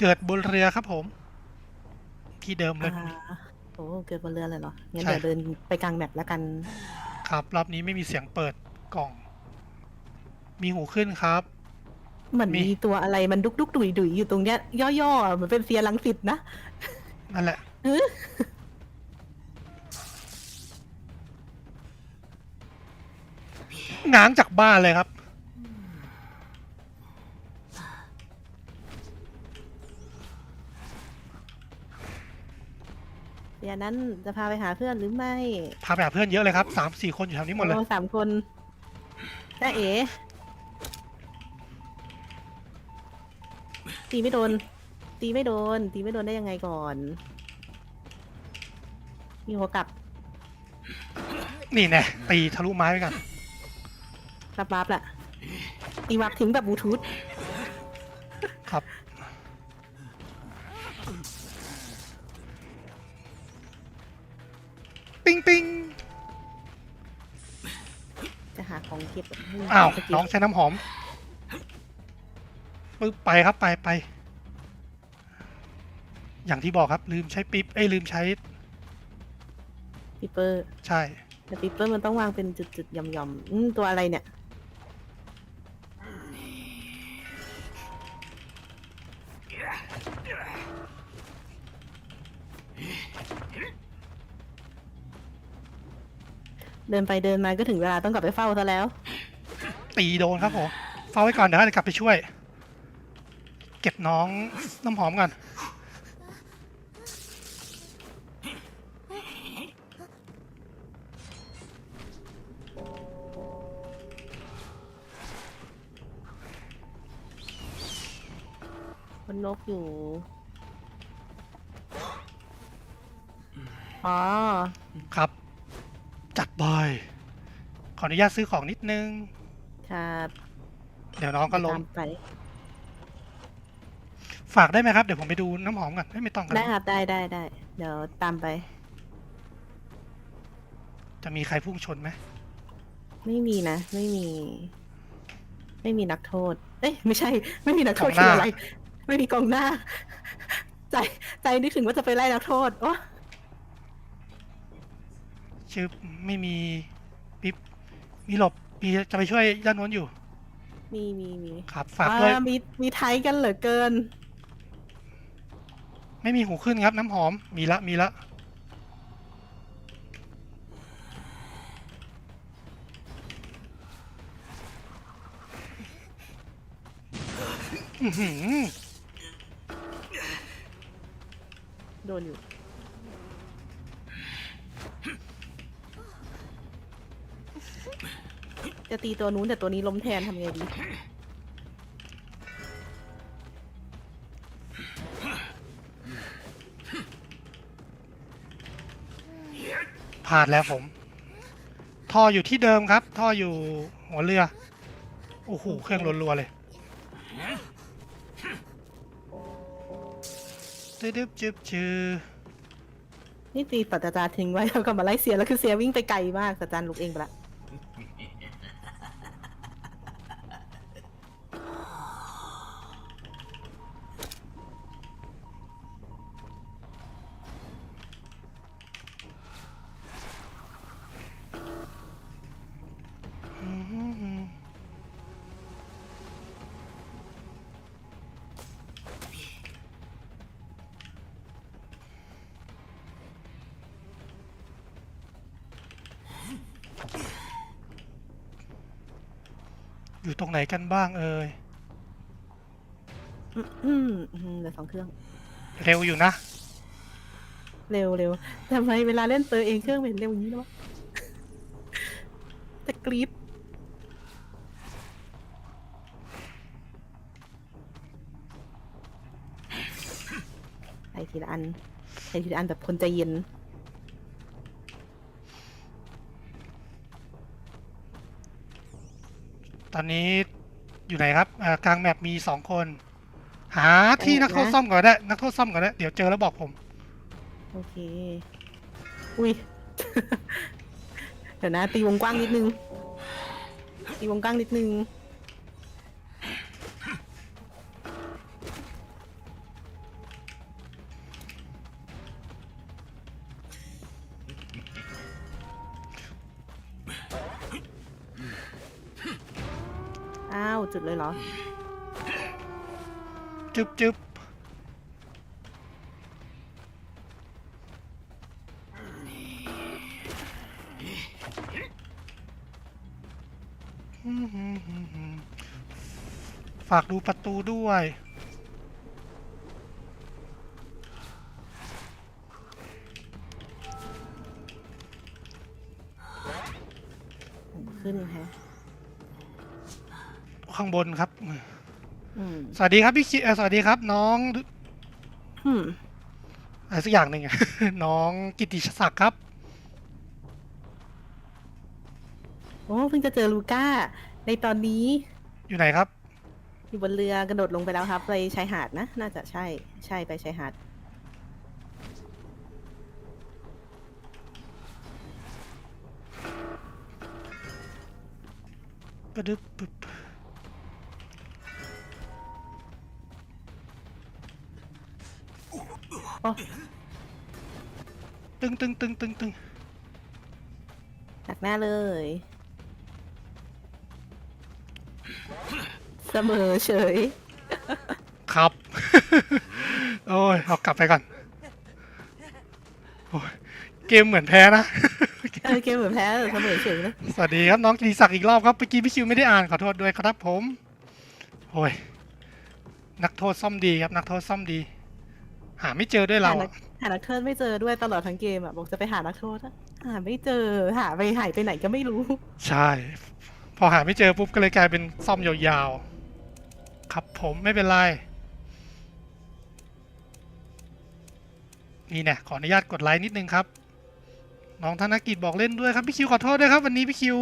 เกิดบนเรือครับผม ที่เดิมเลย อ่าโอ้เกิดบนเรือเลยเหรอ งั้นใช่ เดี๋ยวเดินไปกลางแมปแล้วกัน ครับ รอบนี้ไม่มีเสียงเปิดกล่อง มีหูขึ้นครับ เหมือนมี มีตัวอะไรมันดุกดุกดุยดุยอยู่ตรงเนี้ย ย่อๆอะเหมือนเป็นเซียรังสิตนะ นั่นแหละเฮ้ยง้างจากบ้านเลยครับ ยวนั้นจะพาไปหาเพื่อนหรือไม่พาไปหาเพื่อนเยอะเลยครับสามสี่คนอยู่แถวนี้หมดเลยโอ้สามคนจ้าเอ๋ตีไม่โดน ตีไม่โดน ตีไม่โดนได้ยังไงก่อน มีหัวกลับ นี่แน่ตีทะลุไม้ไปกันรับรับแหละตีวับทิ้งแบบบลูทูธครับ ปิ้งปิ้งจะหาของเก็บแบบให้อ้าวสกิลน้องใช้น้ำหอมปึ๊บไปครับไปไป อย่างที่บอกครับลืมใช้ปิ๊บเอ้ยลืมใช้ปิปเปอร์ใช่ แต่ปิปเปอร์มันต้องวางเป็นจุดๆหย่อมๆอืมตัวอะไรเนี่ย เดินไปเดินมาก็ถึงเวลาต้องกลับไปเฝ้าซะแล้ว ตีโดนครับผมเฝ้าไว้ก่อนเดี๋ยวจะกลับไปช่วย เก็บน้องน้ำหอมก่อนมันนกอยู่ อ๋อ ครับ จัดบอยขออนุญาตซื้อของนิดนึง ครับเดี๋ยวน้องก็ล้มตามไปฝากได้ไหมครับ เดี๋ยวผมไปดูน้ำหอมก่อนเอ้ยไม่ต้องกัน ได้ครับได้ได้ได้เดี๋ยวตามไป จะมีใครพุ่งชนไหมไม่มีนะ ไม่มี ไม่มีนักโทษ เอ้ยไม่ใช่ ไม่มีนักโทษคืออะไร ไม่มีกองหน้า ใจใจนึกถึงว่าจะไปไล่นักโทษโอ้ ชื่อไม่มีปิ๊บมีหลบมีจะไปช่วยด้านโน้นอยู่ มีมีมีครับฝากด้วยอ่มีมีไทยกันเหลือเกิน ไม่มีหูขึ้นครับ น้ำหอมมีละมีละอื้อหือ โดนอยู่ จะตีตัวนู้นแต่ตัวนี้ล้มแทนทำไงดี พลาดแล้วผม ท่ออยู่ที่เดิมครับ ท่ออยู่หัวเรือ โอ้โห เครื่องรัวๆเลยตึ๊บจึ๊บจือนี่ตีปัตตาจาทิ้งไว้แล้วก็มาไล่เสียแล้วคือเสียวิ่งไปไกลมากแต่จานลุกเองไปละ อยู่ตรงไหนกันบ้างเอ่ยอืมอืมอืมเหลือสองเครื่อง เร็วอยู่นะ เร็วเร็วทำไมเวลาเล่นเตอร์เองเครื่องเป็นเร็วอย่างนี้นะวะ จะกรี๊ดใส่ทีละอันใส่ทีละอันแบบคนใจเย็น ตอนนี้อยู่ไหนครับอ่ากลางแมปมีสองคน หาที่นักโทษซ่อมก่อนได้ นักโทษซ่อมก่อนได้ เดี๋ยวเจอแล้วบอกผม โอเค อุ้ย เดี๋ยวนะ ตีวงกว้างนิดนึง ตีวงกว้างนิดนึงาจุดเลยเหรอ จึบจึบฝากดูประตูด้วย ขึ้นฮะ ข้างบนครับ อืมสวัสดีครับพี่คิเอ่อสวัสดีครับ น้องอืมอะไรสักอย่างหนึ่งอะ น้องกิติศักดิ์ครับ โอ้เพิ่งจะเจอลูก้า ในตอนนี้อยู่ไหนครับ อยู่บนเรือกระโดดลงไปแล้วครับ ไปชายหาดนะ น่าจะใช่ ใช่ไปชายหาดปะดึบปึ๊บ โอ้ตึงตึงตึงตึงตึงหนักหน้าเลย เสมอเฉย ครับ โอ้ยเอากลับไปก่อนโอ้ยเกมเหมือนแพ้นะ เออเกมเหมือนแพ้แต่เสมอเฉยนะสวัสดีครับน้องกิติศักดิ์อีกรอบครับเมื่อกี้พี่คิวไม่ได้อ่านขอโทษด้วยครับผมโอ้ยนักโทษซ่อมดีครับนักโทษซ่อมดี หาไม่เจอด้วยเราหานัอะกหานักโทษไม่เจอด้วยตลอดทั้งเกมอะบอกจะไปหานักโทษอะหาไม่เจอหาไปหายไปไหนก็ไม่รู้ ใช่ พอหาไม่เจอปุ๊บก็เลยกลายเป็นซ่อมยาวๆ ครับผมไม่เป็นไร นี่เนี่ยขออนุญาตกดไลค์นิดนึงครับ น้องธนกิจบอกเล่นด้วยครับ พี่คิวขอโทษด้วยครับ วันนี้พี่คิว